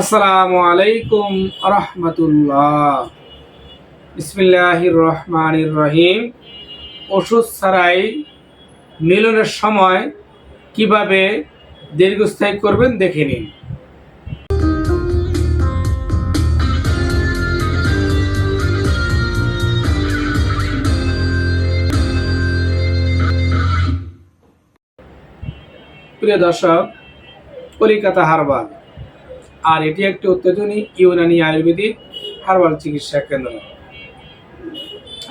আসসালামু আলাইকুম রহমতুল্লাহ বিসমিল্লাহির রহমানির রহিম ওষুধ ছাড়াই মিলনের সময় কীভাবে দীর্ঘস্থায়ী করবেন দেখে নিন। প্রিয় দর্শক, কলিকাতা হারবাল। আর এটি একটি অত্যাধুনিক ইউনানি আয়ুর্বেদিক হার্বাল চিকিৎসা কেন্দ্র।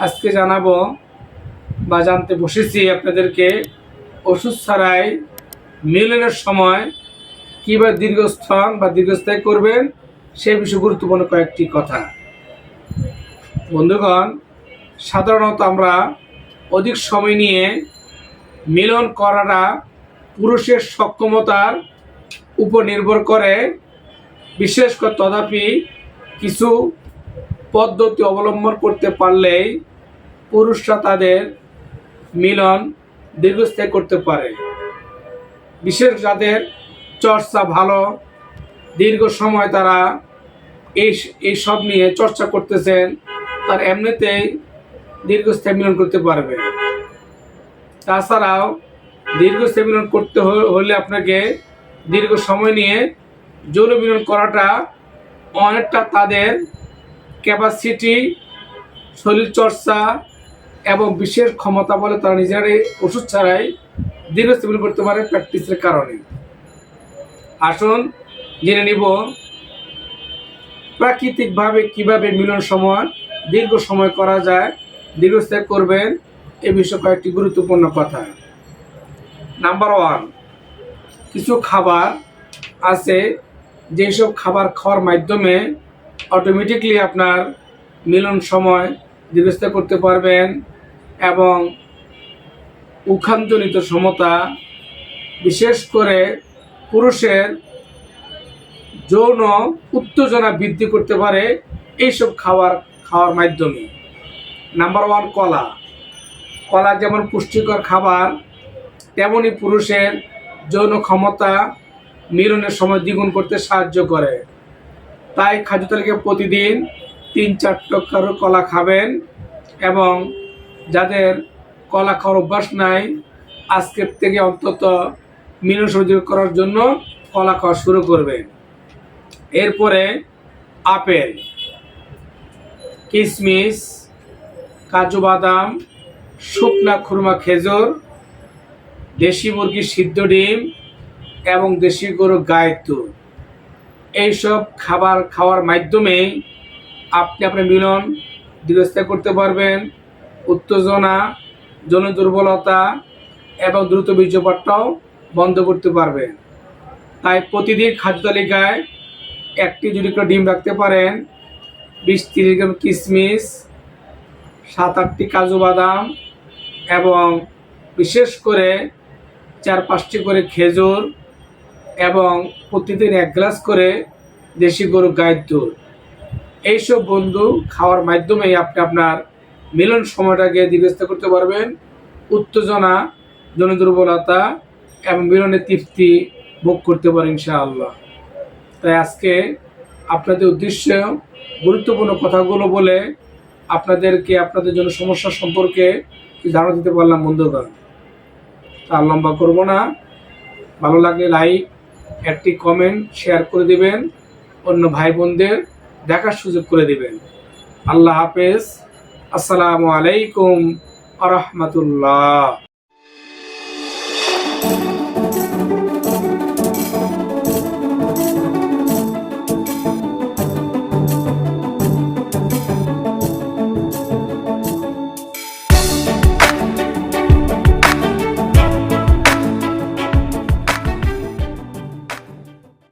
আজকে জানাব বা জানতে বসেছি আপনাদেরকে ওষুধ ছাড়াই মিলনের সময় কীভাবে দীর্ঘস্থান বা দীর্ঘস্থায়ী করবেন সে বিষয়ে গুরুত্বপূর্ণ কয়েকটি কথা। বন্ধুগণ, সাধারণত আমরা অধিক সময় নিয়ে মিলন করাটা পুরুষের সক্ষমতার উপর নির্ভর করে বিশেষ করে তথাপি কিছু পদ্ধতি অবলম্বন করতে পারলেই পুরুষরা তাদের মিলন দীর্ঘস্থায়ী করতে পারে। বিশেষ যাদের চর্চা ভালো, দীর্ঘ সময় তারা এই এই সব নিয়ে চর্চা করতেছেন, তার এমনিতেই দীর্ঘস্থায়ী মিলন করতে পারবে। তাছাড়াও দীর্ঘস্থায়ী মিলন করতে হলে আপনাকে দীর্ঘ সময় নিয়ে যৌন মিলন করাটা অনেকটা তাদের ক্যাপাসিটি শরীর চর্চা এবং বিশেষ ক্ষমতা বলে তারা নিজেরাই ওষুধ ছাড়াই দীর্ঘস্থায়ী করতে পারে প্র্যাকটিসের কারণে। আসুন, জেনে নিব প্রাকৃতিকভাবে কীভাবে মিলন সময়, দীর্ঘ সময় করা যায়, দীর্ঘস্থায়ী করবেন এ বিষয়ে কয়েকটি গুরুত্বপূর্ণ কথা। নাম্বার ওয়ান কিছু খাবার আছে যেসব খাবার খাওয়ার মাধ্যমে অটোমেটিকলি আপনার মিলন সময় দীর্ঘস্থায়ী করতে পারবেন এবং উখানজনিত সমতা, বিশেষ করে পুরুষের যৌন উত্তেজনা বৃদ্ধি করতে পারে এইসব খাবার খাওয়ার মাধ্যমে। নাম্বার ওয়ান কলা। কলা যেমন পুষ্টিকর খাবার তেমনই পুরুষের যৌন ক্ষমতা মিলনের সময় দ্বিগুণ করতে সাহায্য করে। তাই খাদ্য তালিকায় প্রতিদিন তিন চার টকার কলা খাবেন এবং যাদের কলা খাওয়ার অভ্যাস নাই আজকের থেকে অন্তত মিলন সহযোগ করার জন্য কলা খাওয়া শুরু করবেন। এরপরে আপেল কিশমিশ কাজু বাদাম, শুকনা খুরমা খেজুর, দেশি মুরগির সিদ্ধ ডিম এবং দেশি গরু গায়ের দুধ। এইসব খাবার খাওয়ার মাধ্যমে আপনি আপনার মিলন দীর্ঘস্থায়ী করতে পারবেন। উত্তেজনা, যৌন দুর্বলতা এবং দ্রুত বীর্যপাতটাও বন্ধ করতে পারবেন। তাই প্রতিদিন খাদ্য তালিকায় একটি যদি করে ডিম রাখতে পারেন, বিশ তিরিশ গ্রাম কিশমিশ সাত আটটি কাজু বাদাম এবং বিশেষ করে চার পাঁচটি করে খেজুর এবং প্রতিদিন এক গ্লাস করে দেশি গরু গায়ের দুধ। এইসব বন্ধু খাওয়ার মাধ্যমেই আপনি আপনার মিলন সময়টাকে দীর্ঘস্থায়ী করতে পারবেন। উত্তেজনা জন দুর্বলতা এবং মিলনের তৃপ্তি ভোগ করতে পারেন ইনশাআল্লাহ। তাই আজকে আপনাদের উদ্দেশ্য গুরুত্বপূর্ণ কথাগুলো বলে আপনাদেরকে, আপনাদের জন্য সমস্যা সম্পর্কে ধারণা দিতে পারলাম বন্ধুগণ। তার লম্বা করব না। ভালো লাগলে লাইক একটি কমেন্ট শেয়ার করে দিবেন, অন্য ভাই বোনদের দেখার সুযোগ করে দিবেন। আল্লাহ হাফেজ। আসসালামু আলাইকুম আ রহমতুল্লাহ